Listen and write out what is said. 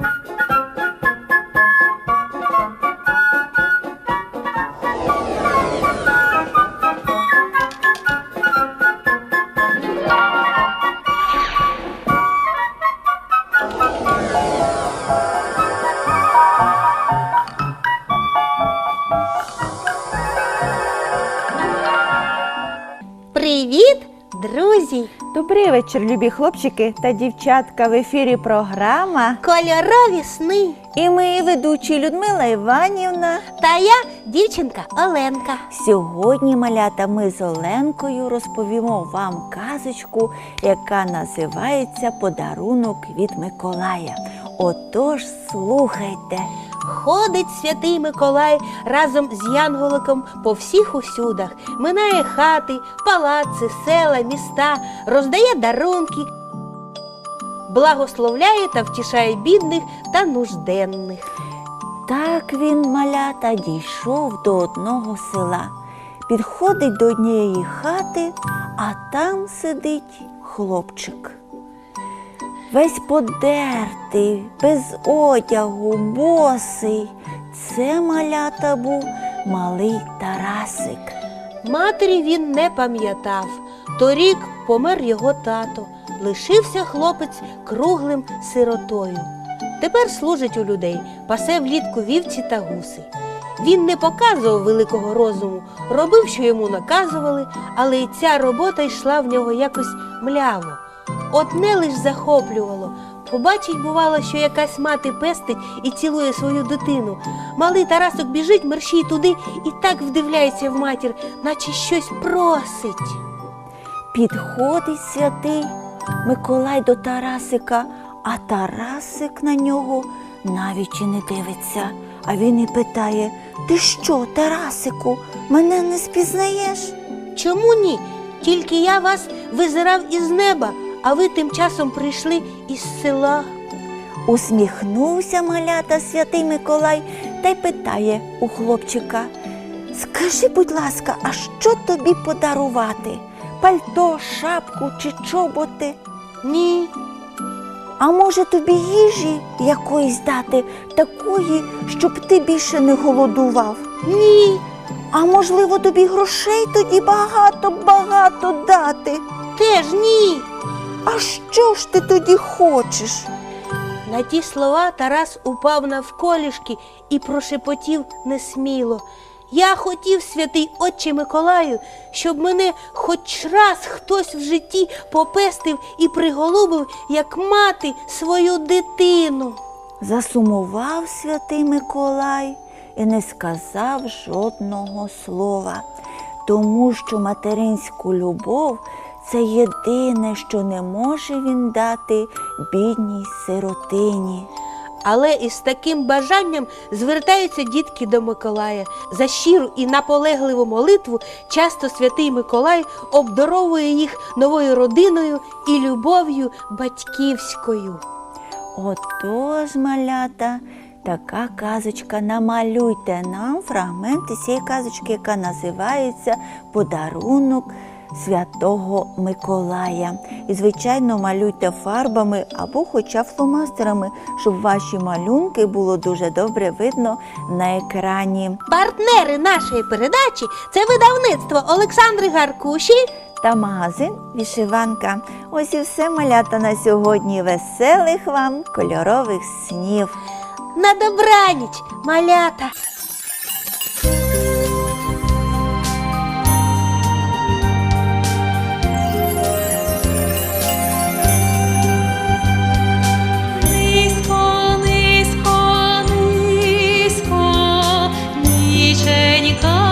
Thank you. Друзі! Добрий вечір, любі хлопчики та дівчатка. В ефірі програма. Кольорові сни. І ми, ведучі Людмила Іванівна. Та я дівчинка Оленка. Сьогодні, малята, ми з Оленкою розповімо вам казочку, яка називається Подарунок від Миколая. Отож, слухайте. Ходить святий Миколай разом з Янголиком по всіх усюдах, минає хати, палаци, села, міста, роздає дарунки, благословляє та втішає бідних та нужденних. Так він, малята, дійшов до одного села. Підходить до однієї хати, а там сидить хлопчик. Весь подертий, без одягу, босий. Це малята був малий Тарасик. Матері він не пам'ятав. Торік помер його тато. Лишився хлопець круглим сиротою. Тепер служить у людей, пасе влітку вівці та гуси. Він не показував великого розуму, робив, що йому наказували, але й ця робота йшла в нього якось мляво. Одне лиш захоплювало. Побачить, бувало, що якась мати пестить і цілує свою дитину. Малий Тарасок біжить мерщій туди і так вдивляється в матір, наче щось просить. Підходить святий Миколай до Тарасика, а Тарасик на нього навіть і не дивиться. А він і питає: Ти що, Тарасику, мене не спізнаєш? Чому ні? Тільки я вас визирав із неба, а ви тим часом прийшли із села. Усміхнувся малята святий Миколай та й питає у хлопчика. Скажи, будь ласка, а що тобі подарувати? Пальто, шапку чи чоботи? Ні, А може тобі їжі якоїсь дати, такої, щоб ти більше не голодував? ні, А можливо, тобі грошей тоді багато-багато дати? теж ні. А що ж ти тоді хочеш? На ті слова Тарас упав навколішки і прошепотів несміло. Я хотів, святий Отче Миколаю, щоб мене хоч раз хтось в житті попестив і приголубив, як мати свою дитину. Засумував святий Миколай і не сказав жодного слова, тому що материнську любов це єдине, що не може він дати бідній сиротині. Але із таким бажанням звертаються дітки до Миколая. За щиру і наполегливу молитву часто святий Миколай обдаровує їх новою родиною і любов'ю батьківською. Отож, малята, така казочка. Намалюйте нам фрагменти цієї казочки, яка називається Подарунок Святого Миколая. І, звичайно, малюйте фарбами або хоча фломастерами, щоб ваші малюнки було дуже добре видно на екрані. Партнери нашої передачі це видавництво Олександри Гаркуші. Та магазин Вішиванка. Ось і все малята на сьогодні. Веселих вам кольорових снів. На добраніч, малята! Низько, низько, низько, ніченька